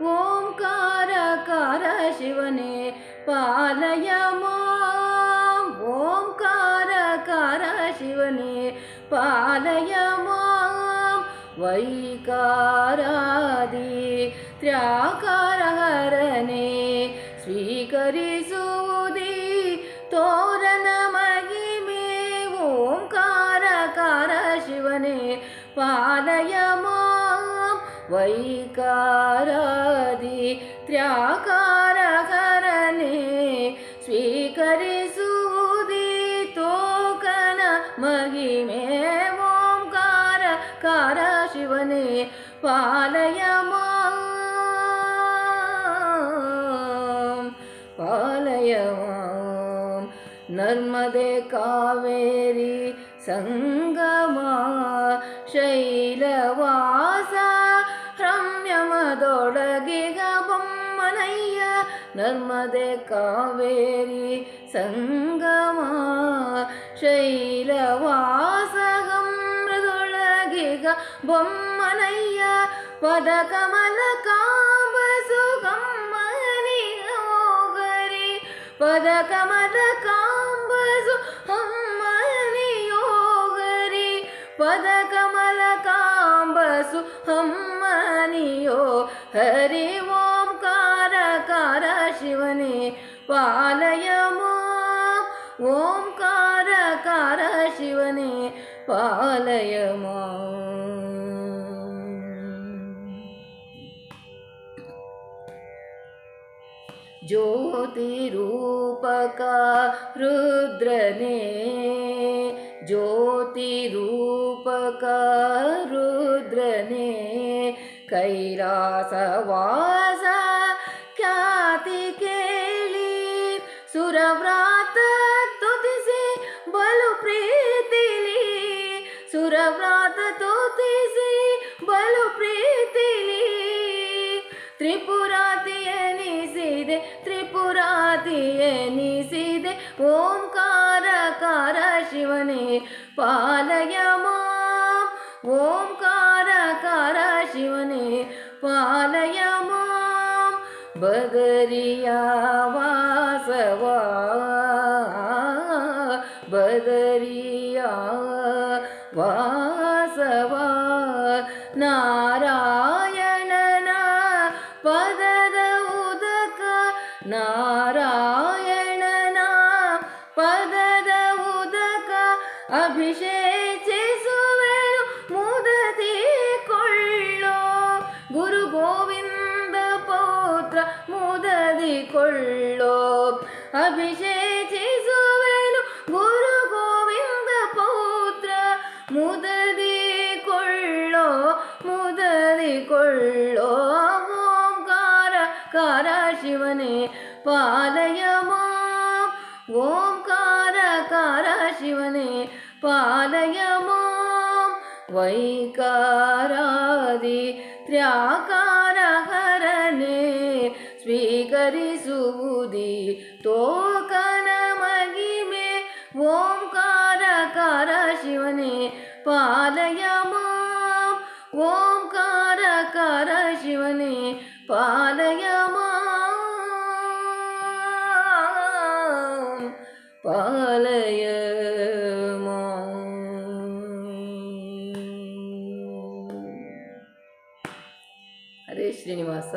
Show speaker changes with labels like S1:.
S1: ஓம்காரகார சிவனே பாலயமாம் ஓம்காரகார சிவனே பாலயமாம் வைகாராதி ತ್ರ್ಯಾಕಾರಹರನೆ ಸ್ವೀಕರಿಸುವುದಿ ತೋರನ ಮಗಿಮೆ ಓಂಕಾರಕಾರ ಶಿವನೇ ಪಾ ವೈಕಾರಾದಿ ತ್ರ್ಯಾಕಾರಕರನೆ ಸ್ವೀಕರಿಸುವುದೀತೋ ಕನ ಮಹಿಮೆ ಓಂಕಾರ ಕಾರ ಶಿವನೇ ಪಾಲಯ ಪಾಲಯ ನರ್ಮದೆ ಕಾವೇರಿ सङ्गमा शैलवासा தோடகிகபொம்மனைய நர்மதே காவேரி சங்கமா ಶೈಲವಾಸಗಂ ಮೃದುಳಗಿಗ ಬೊಮ್ಮನಯ್ಯ ಪದ ಕಮಲ ಕಾಂಬಸು ಗಮ್ಮನಿ ಯೋಗರಿ ಪದ ಕಮಲ ಕಾಂಬಸು ಅಮ್ಮನಿ ಯೋಗರಿ ಪದ ಕಮಲ हम मानियो हरि ओम कार कार शिवने पालयमो। ओम कार कार शिवने पालयमो। ज्योतिरूपका रुद्रने। ज्योतिरूपका कैलासवास ख्याति केली सुरव्रात तुतिसे तो बलु प्रीतिली सुरव्रात तुतिसे तो बलु प्रीतिली त्रिपुराति एनिसिदे त्रिपुराति एनिसिदे ओंकार कार शिवने पालयमा ओंकार பாலயமாம். பகரியாவாசவா பகரியா வாசவா. நாராயணனா. பதத உதக. நாரா ಉದದಿ ಕೊಳ್ಳೋ ಅಭಿಷೇಚಿಸುವೆನು ಗುರು ಗೋವಿಂದ ಪೌತ್ರ ಮುದದಿ ಕೊಳ್ಳೋ ಮುದದಿ ಕೊಳ್ಳೋ ಓಂಕಾರ ಕಾರ ಶಿವನೇ ಪಾಲಯಮ ಓಂಕಾರ ಕಾರ ಶಿವನೇ ಪಾಲಯಮ ವೈಕಾರಾದಿ ತ್ರ್ಯಾಕಾರ ಧರಿಸುವುದಿ ತೋಕನ ಮಗಿಮೆ ಓಂಕಾರ ಕಾರ ಶಿವನೇ ಪಾಲಯ ಮಾಂ ಓಂಕಾರ ಕಾರ ಶಿವನೇ ಪಾಲಯ ಮಾಂ ಪಾಲಯ ಹರೇ ಶ್ರೀನಿವಾಸ